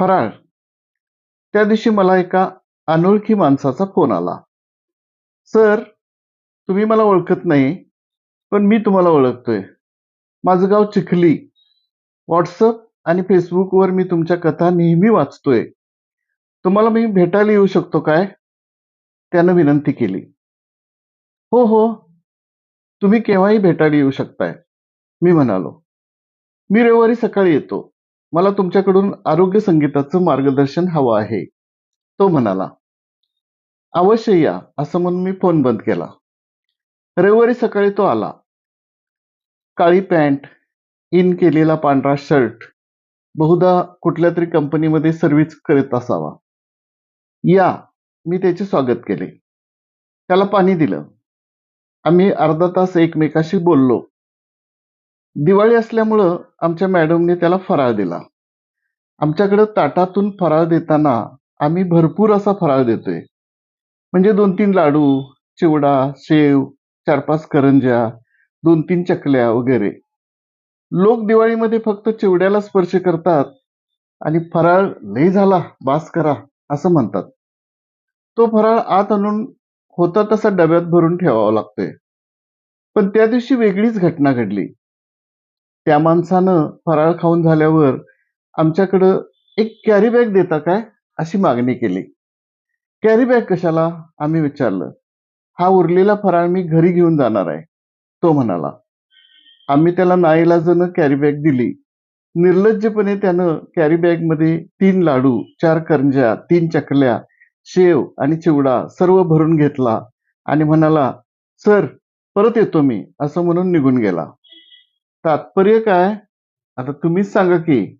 फराळ. त्या दिवशी मला एका अनोळखी माणसाचा फोन आला. सर तुम्ही मला ओळखत नाही पण मी तुम्हाला ओळखतोय. माझं गाव चिखली. व्हॉट्सअप आणि फेसबुकवर मी तुमच्या कथा नेहमी वाचतोय. तुम्हाला मी भेटायला येऊ शकतो काय? त्यानं विनंती केली. हो हो. तुम्ही केव्हाही भेटायला येऊ शकताय मी म्हणालो. मी रविवारी सकाळी येतो. मला तुमच्याकडून आरोग्य संगीताचं मार्गदर्शन हवं आहे. तो म्हणाला अवश्य या असं म्हणून मी फोन बंद केला. रविवारी सकाळी तो आला. काळी पॅन्ट इन केलेला पांढरा शर्ट बहुधा कुठल्या तरी कंपनीमध्ये सर्व्हिस करीत असावा. या मी त्याचे स्वागत केले. त्याला पाणी दिलं. आम्ही अर्धा तास एकमेकाशी बोललो. दिवाळी असल्यामुळं आमच्या मॅडमने त्याला फराळ दिला. आमच्याकडं ताटातून फराळ देताना आम्ही भरपूर असा फराळ देतोय. म्हणजे दोन तीन लाडू चिवडा शेव चार पाच करंज्या दोन तीन चकल्या वगैरे. लोक दिवाळीमध्ये फक्त चिवड्याला स्पर्श करतात आणि फराळ लय झाला बास करा असं म्हणतात. तो फराळ आत आणून होता तसा डब्यात भरून ठेवावा लागतोय. पण त्या दिवशी वेगळीच घटना घडली. त्या माणसानं फराळ खाऊन झाल्यावर आमच्याकडं एक कॅरी बॅग देता काय? अशी मागणी केली. कॅरी बॅग कशाला? आम्ही विचारलं. हा उरलेला फराळ मी घरी घेऊन जाणार आहे. तो म्हणाला. आम्ही त्याला नाईलाजानं कॅरी बॅग दिली. निर्लज्जपणे त्यानं कॅरी बॅगमध्ये तीन लाडू चार करंज्या तीन चकल्या शेव आणि चिवडा सर्व भरून घेतला आणि म्हणाला सर परत येतो मी असं म्हणून निघून गेला. तात्पर्य काय? आता तुम्हीच सांगा की